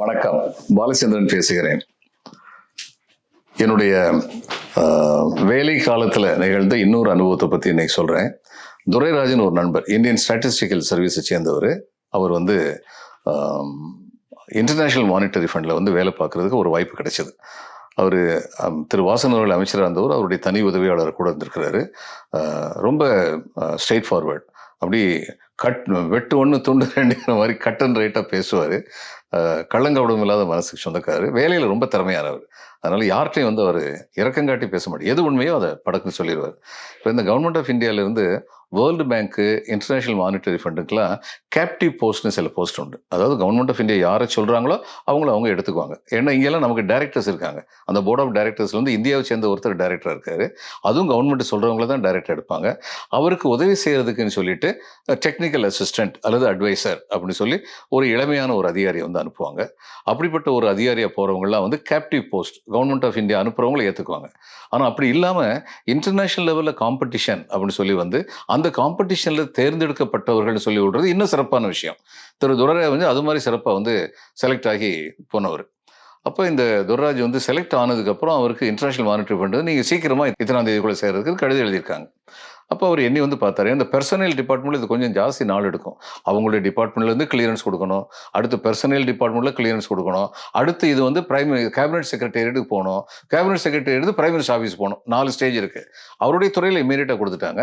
வணக்கம். பாலச்சந்திரன் பேசுகிறேன். என்னுடைய வேலை காலத்தில் நிகழ்ந்த இன்னொரு அனுபவத்தை பற்றி இன்னைக்கு சொல்கிறேன் துரைராஜன் ஒரு நண்பர் இந்தியன் ஸ்டாட்டிஸ்டிக்கல் சர்வீஸை சேர்ந்தவர். அவர் வந்து இன்டர்நேஷ்னல் மானிட்டரி ஃபண்டில் வந்து வேலை பார்க்குறதுக்கு ஒரு வாய்ப்பு கிடைச்சது. அவர் திரு வாசன் அவர்கள் அமைச்சராக இருந்தவர் அவருடைய தனி உதவியாளர் கூட இருந்திருக்கிறாரு. ரொம்ப ஸ்ட்ரெயிட் ஃபார்வர்ட் அப்படி கட் வெட்டு ஒன்று துண்டு ரெண்டுங்கிற மாதிரி கட் அண்ட் ரைட்டாக பேசுவார். கள்ளங்கவடம் இல்லாத மனசுக்கு சொந்தக்காரர். வேலையில் ரொம்ப திறமையானவர். அதனால் யார்கிட்டையும் வந்து அவர் இறக்கங்காட்டி பேச மாட்டார் எது உண்மையோ அதை படக்குன்னு சொல்லிடுவார் இப்போ இந்த கவர்மெண்ட் ஆஃப் இந்தியாவிலேருந்து வேர்ல்டு பேங்க்கு இன்டர்நேஷனல் மானிட்டரி ஃபண்டுக்கெலாம் கேப்டிவ் போஸ்ட்னு சில போஸ்ட் உண்டு. அதாவது கவர்மெண்ட் ஆஃப் இந்தியா யாரை சொல்கிறாங்களோ அவங்கள அவங்க எடுத்துக்குவாங்க. ஏன்னா இங்கெல்லாம் நமக்கு டேரக்டர்ஸ் இருக்காங்க. அந்த போர்ட் ஆஃப் டேரக்டர்ஸ் வந்து இந்தியாவை சேர்ந்த ஒருத்தர் டேரக்டர் இருக்காரு. அதுவும் கவர்மெண்ட் சொல்கிறவங்கள தான் டேரக்டர் எடுப்பாங்க. அவருக்கு உதவி செய்கிறதுக்குன்னு சொல்லிட்டு டெக்னிக்கல் அசிஸ்டன்ட் அல்லது அட்வைசர் அப்படின்னு சொல்லி ஒரு இளமையான ஒரு அதிகாரியை வந்து அனுப்புவாங்க. அப்படிப்பட்ட ஒரு அதிகாரியாக போகிறவங்களாம் வந்து captive post government of India அனுப்புகிறவங்கள ஏற்றுக்குவாங்க ஆனால் அப்படி இல்லாமல் இன்டர்நேஷனல் லெவலில் காம்படிஷன் அப்படின்னு சொல்லி வந்து அந்த காம்படிஷனில் தேர்ந்தெடுக்கப்பட்டவர்கள் சொல்லி விடுறது இன்னும் சிறப்பான விஷயம். திரு துரை வந்து அது மாதிரி சிறப்பாக வந்து செலக்ட் ஆகி போனவர். அப்போ இந்த துர்ராஜ் வந்து செலக்ட் ஆனதுக்கப்புறம் அவருக்கு இன்டர்நேஷனல் மானிட்டரி ஃபண்டு நீங்கள் சீக்கிரமாக இத்தனாம் தேதிக்குள்ளே சேர்றதுக்கு கடிதம் எழுதியிருக்காங்க. அப்போ அவர் என்னை வந்து பார்த்தாரு. இந்த பெர்சனல் டிபார்ட்மெண்ட்டில் இது கொஞ்சம் ஜாஸ்தி நாள் எடுக்கும். அவங்களுடைய டிபார்ட்மெண்ட்லேருந்து கிளியரன்ஸ் கொடுக்கணும். அடுத்து பர்சனல் டிபார்ட்மெண்ட்டில் கிளியரன்ஸ் கொடுக்கணும். அடுத்து இது வந்து பிரைமரி கேபினட் செக்ரட்டேரியட்டுக்கு போகணும். Cabinet secretariat prime minister office போகணும். நாலு ஸ்டேஜ் இருக்குது அவருடைய துறையில் இமீடியட்டாக கொடுத்துட்டாங்க.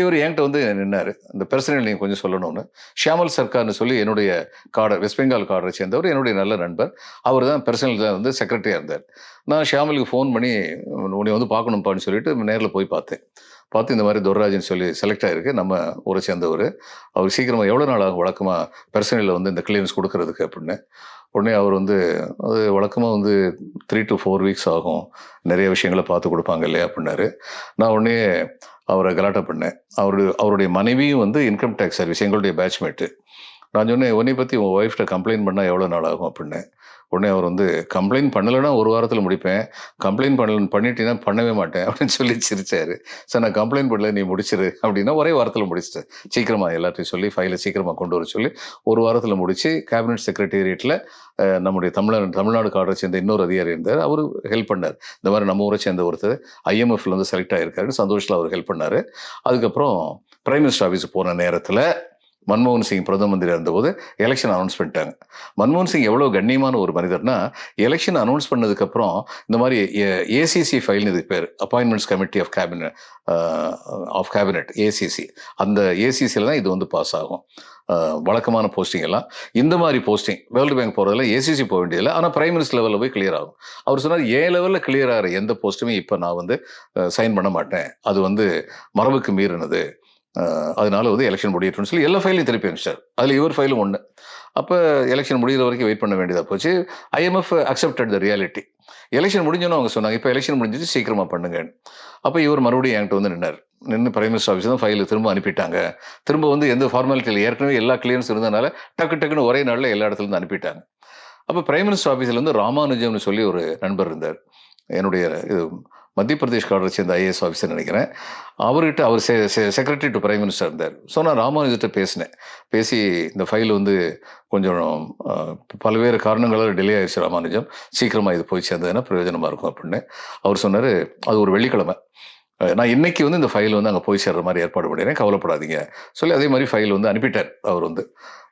இவர் என்கிட்ட வந்து நின்னார். இந்த பர்சனல் நீங்கள் கொஞ்சம் சொல்லணும்னு. ஷியாமல் சர்க்கார்னு சொல்லி என்னுடைய கார்டர் வெஸ்ட் பெங்கால் கார்டரை சேர்ந்தவர். என்னுடைய நல்ல நண்பர். அவர் தான் பர்சனல் வந்து செக்ரட்டரியாக இருந்தார். நான் ஷியாமலுக்கு ஃபோன் பண்ணி உன்னை வந்து பார்க்கணும்ப்பான்னு சொல்லிட்டு நேரில் போய் பார்த்தேன். பார்த்து இந்த மாதிரி துர்ராஜன் சொல்லி செலக்ட் ஆகிருக்கு நம்ம ஊரை சேர்ந்தவர். அவர் சீக்கிரமாக எவ்வளோ நாள் ஆகும் வழக்கமாக பர்சனலில் வந்து இந்த கிளியரன்ஸ் கொடுக்கறதுக்கு அப்படின்னு. உடனே அவர் வந்து அது வழக்கமாக வந்து த்ரீ டு ஃபோர் வீக்ஸ் ஆகும். நிறைய விஷயங்களை பார்த்து கொடுப்பாங்க இல்லையா அப்படின்னாரு. நான் உடனே அவரை கலாட்டம் பண்ணேன். அவரு அவருடைய மனைவியும் வந்து இன்கம் டேக்ஸ் சர்வீஸ் எங்களுடைய பேட்ச்மேட்டு நான் சொன்னேன் உன்னை பற்றி உன் ஒய்ஃப்ட்ட கம்ப்ளைண்ட் பண்ணால் எவ்வளோ நாள் ஆகும்? அப்படின்னு. உடனே அவர் வந்து கம்ப்ளைண்ட் பண்ணலைன்னா ஒரு வாரத்தில் முடிப்பேன். கம்ப்ளைண்ட் பண்ணல பண்ணிட்டீங்கன்னா பண்ணவே மாட்டேன். அப்படின்னு சொல்லி சிரிச்சாரு. சார் நான் கம்ப்ளைண்ட் பண்ணல நீ முடிச்சிரு. அப்படின்னா ஒரே வாரத்தில் முடிச்சிட்டேன். சீக்கிரமாக எல்லாத்தையும் சொல்லி ஃபைலை சீக்கிரமாக கொண்டு வர சொல்லி ஒரு வாரத்தில் முடித்து கேபினட் செக்ரட்டேரியட்டில் நம்முடைய தமிழ்நாடு தமிழ்நாடு கார்டரை சேர்ந்த இன்னொரு அதிகாரி இருந்தார். அவர் ஹெல்ப் பண்ணார். இந்த மாதிரி நம்ம ஊரை சேர்ந்த ஒருத்தர் ஐஎம்எஃப்ல வந்து செலக்ட் ஆகியிருக்காரு சந்தோஷத்தில் அவர் ஹெல்ப் பண்ணார். அதுக்கப்புறம் பிரைம் மினிஸ்டர் ஆஃபீஸ் போன நேரத்தில் மன்மோகன் சிங் பிரதம மந்திரியாக இருந்தபோது எலெக்ஷன் அனௌன்ஸ் பண்ணிட்டாங்க. மன்மோகன் சிங் எவ்வளோ கண்ணியமான ஒரு மனிதர்னா எலெக்ஷன் அனௌன்ஸ் பண்ணதுக்கப்புறம் இந்த மாதிரி ஏசிசி ஃபைல்னு இதுக்கு பேர் appointments committee of cabinet of cabinet ACC அந்த ஏசிசியில் தான் இது வந்து பாஸ் ஆகும். வழக்கமான போஸ்டிங் எல்லாம். இந்த மாதிரி போஸ்டிங் வேர்ல்டு பேங்க் போகிறதுல ஏசிசி போக வேண்டியதில்லை ஆனால் பிரைம் மினிஸ்டர் லெவலில் போய் கிளியர் ஆகும். அவர் சொன்னார் ஏ லெவலில் கிளியர் ஆகிற எந்த போஸ்ட்டுமே இப்போ நான் வந்து சைன் பண்ண மாட்டேன். அது வந்து மரபுக்கு மீறினது. அதனால வந்து எலெக்ஷன் முடியட்டும்னு சொல்லி எல்லா ஃபைலையும் திருப்பி அனுப்பிச்சார். அதில் இவர் ஃபைலும் ஒன்று அப்போ எலெக்ஷன் முடிகிற வரைக்கும் வெயிட் பண்ண வேண்டியதாக போச்சு. IMF accepted the reality election முடிஞ்சோன்னு அவங்க சொன்னாங்க. இப்போ எலெக்ஷன் முடிஞ்சிச்சு சீக்கிரமாக பண்ணுங்கன்னு. அப்போ இவர் மறுபடியும் என்கிட்ட வந்து நின்னார். நின்று பிரைம் மினிஸ்டர் ஆஃபீஸ் தான் ஃபைல் திரும்ப அனுப்பிட்டாங்க. திரும்ப வந்து எந்த ஃபார்மாலிட்டியில் ஏற்கனவே எல்லா கிளியரன்ஸ் இருந்ததுனால டக்கு டக்குன்னு ஒரே நாளில் எல்லா இடத்துலேருந்து அனுப்பிட்டாங்க. அப்போ பிரைம் மினிஸ்டர் ஆஃபீஸில் வந்து ராமானுஜம்னு சொல்லி ஒரு நண்பர் இருந்தார். என்னுடைய இது மத்திய பிரதேஷ் கார்டரை சேர்ந்த ஐஏஎஸ் ஆஃபீஸர் நினைக்கிறேன். அவர்கிட்ட அவர் செக்ரட்டரி டு பிரைம் மினிஸ்டர் இருந்தார். ஸோ நான் ராமானுஜத்தை பேசினேன். பேசி இந்த ஃபைல் வந்து கொஞ்சம் பல்வேறு காரணங்களால் டிலே ஆயிடுச்சு ராமானுஜம். சீக்கிரமாக இது போய் சேர்ந்ததுன்னா பிரயோஜனமாக இருக்கும் அப்படின்னு அவர் சொன்னார். அது ஒரு வெள்ளிக்கிழமை. நான் இன்னைக்கு வந்து இந்த ஃபைல் வந்து அங்கே போய் சேர்ற மாதிரி ஏற்பாடு பண்ணிடுறேன். கவலைப்படாதீங்க. சொல்லி அதே மாதிரி ஃபைல் வந்து அனுப்பிட்டார் அவர் வந்து.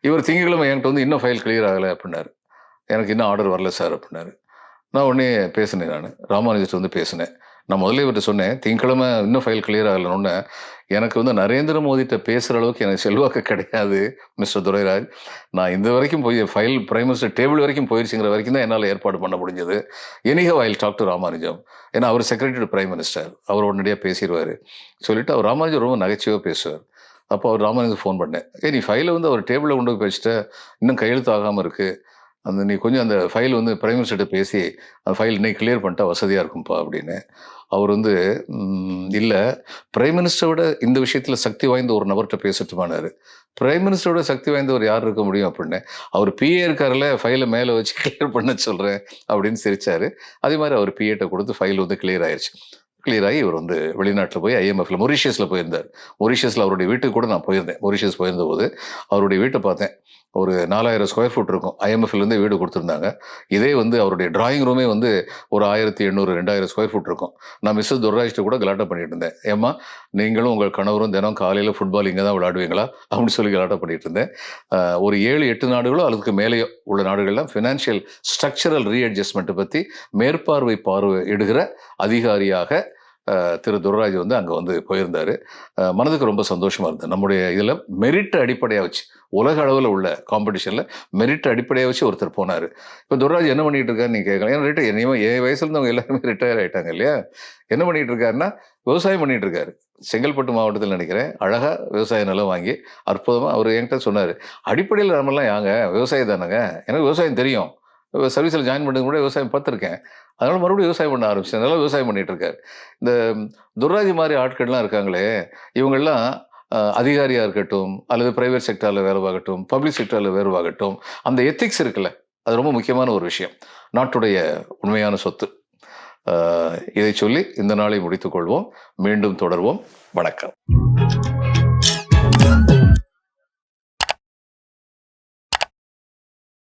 இவர் திங்கக்கிழமை என்கிட்ட வந்து இன்னும் ஃபைல் கிளியர் ஆகலை அப்படின்னாரு. எனக்கு இன்னும் ஆர்டர் வரல சார் அப்படின்னாரு. நான் உடனே பேசினேன் நான். ராமானுஜத்தை வந்து பேசினேன். நான் முதல்ல இவர்கிட்ட சொன்னேன் திங்கக்கிழமை இன்னும் ஃபைல் கிளியர் ஆகலன்னு எனக்கு வந்து நரேந்திர மோடிட்ட பேசுகிற அளவுக்கு எனக்கு செல்வாக்கு கிடையாது மிஸ்டர் துரைராஜ். நான் இந்த வரைக்கும் போய் ஃபைல் பிரைம் மினிஸ்டர் டேபிள் வரைக்கும் போயிடுச்சுங்கிற வரைக்கும் தான் என்னால் ஏற்பாடு பண்ண முடிஞ்சது. Anyhow I talk to Ramanujam. ஏன்னா அவர் செக்ரட்டரி டு பிரைம் மினிஸ்டர் அவர் உடனடியாக பேசிடுவார் சொல்லிட்டு அவர் ராமானுஜம் ரொம்ப நகைச்சுவாக பேசுவார். அப்போ அவர் ராமானுஜம் ஃபோன் பண்ணேன். ஏ நீ ஃபைலை வந்து அவர் டேபிளில் கொண்டு போய் வச்சுட்ட. இன்னும் கையெழுத்து ஆகாமல் இருக்குது அந்த நீ கொஞ்சம் அந்த ஃபைல் வந்து பிரைம் மினிஸ்டர்கிட்ட பேசி அந்த ஃபைல் இன்னைக்கு கிளியர் பண்ணிட்டா வசதியாக இருக்கும்ப்பா அப்படின்னு. அவர் வந்து இல்லை. பிரைம் மினிஸ்டரை விட இந்த விஷயத்தில் சக்தி வாய்ந்த ஒரு நபர்கிட்ட பேசட்டுமானார் பிரைம் மினிஸ்டரோட சக்தி வாய்ந்தவர் யார் இருக்க முடியும் அப்படின்னு. அவர் பிஏ இருக்காருல்ல ஃபைலை மேலே வச்சு கிளியர் பண்ண சொல்கிறேன் அப்படின்னு சிரித்தார் அதே மாதிரி அவர் பிஏட்ட கொடுத்து ஃபைல் வந்து கிளியர் ஆயிடுச்சு கிளியர் ஆகி இவர் வந்து வெளிநாட்டில் போய் ஐஎம்எஃப்ல மொரிஷியஸில் போயிருந்தார். மொரிஷியஸில் அவருடைய வீட்டுக்கு கூட நான் போயிருந்தேன். மொரிஷியஸ் போயிருந்த போது அவருடைய வீட்டை பார்த்தேன். ஒரு நாலாயிரம் ஸ்கொயர் ஃபுட் இருக்கும். ஐஎம்எஃப்லேருந்து வீடு கொடுத்துருந்தாங்க. இதே வந்து அவருடைய டிராயிங் ரூமே வந்து ஒரு ஆயிரத்தி எண்ணூறு ரெண்டாயிரம் ஸ்கொயர் ஃபுட் இருக்கும். நான் மிஸ்ஸஸ் துர்ராஜ்ட்ட கூட கலாட்டா பண்ணிட்டு இருந்தேன். ஏம்மா நீங்களும் உங்கள் கணவரும் தினம் காலையில் ஃபுட்பால் இங்கே தான் விளையாடுவீங்களா? அப்படின்னு சொல்லி கலாட்டா பண்ணிட்டு இருந்தேன். ஒரு ஏழு எட்டு நாடுகளோ அதுக்கு மேலேயோ உள்ள நாடுகள்லாம் ஃபினான்ஷியல் ஸ்ட்ரக்சரல் ரீஅட்ஜஸ்ட்மெண்ட்டை பற்றி மேற்பார்வை பார்வை இடுகிற அதிகாரியாக திரு துர்ராஜ் வந்து அங்கே வந்து போயிருந்தார். மனதுக்கு ரொம்ப சந்தோஷமாக இருந்தது. நம்முடைய இதில் மெரிட் அடிப்படையாக வச்சு உலக அளவில் உள்ள காம்படிஷனில் மெரிட் அடிப்படையாக வச்சு ஒருத்தர் போனார். இப்போ துர்ராஜ் என்ன பண்ணிகிட்டு இருக்காருன்னு நீங்கள் கேட்கலாம் ஏன்னா ரிட்டையர் என் வயசுல இருந்தவங்க எல்லாருமே ரிட்டையர் ஆயிட்டாங்க இல்லையா? என்ன பண்ணிகிட்டு இருக்காருன்னா விவசாயம் பண்ணிகிட்டு இருக்காரு. செங்கல்பட்டு மாவட்டத்தில் நினைக்கிறேன். அழகாக விவசாய நிலம் வாங்கி அற்புதமாக அவர் என்கிட்ட சொன்னார். அடிப்படையில் நம்மலாம் யாங்க? விவசாயி தானேங்க. எனக்கு விவசாயம் தெரியும். சர்வீஸில் ஜாயின் பண்ணுறது கூட விவசாயம் பார்த்துருக்கேன். அதனால் மறுபடியும் விவசாயம் பண்ண ஆரம்பிச்சேன். நல்லா விவசாயம் பண்ணிட்டு இந்த துர்ராஜி மாதிரி ஆட்கள்லாம் இருக்காங்களே இவங்கெல்லாம் அதிகாரியாக இருக்கட்டும் அல்லது ப்ரைவேட் செக்டரில் வேர்வாகட்டும் பப்ளிக் செக்டரில் வேர்வாகட்டும் அந்த எத்திக்ஸ் இருக்குல்ல அது ரொம்ப முக்கியமான ஒரு விஷயம். நாட்டுடைய உண்மையான சொத்து. இதை சொல்லி இந்த நாளை முடித்துக்கொள்வோம் மீண்டும் தொடர்வோம். வணக்கம்.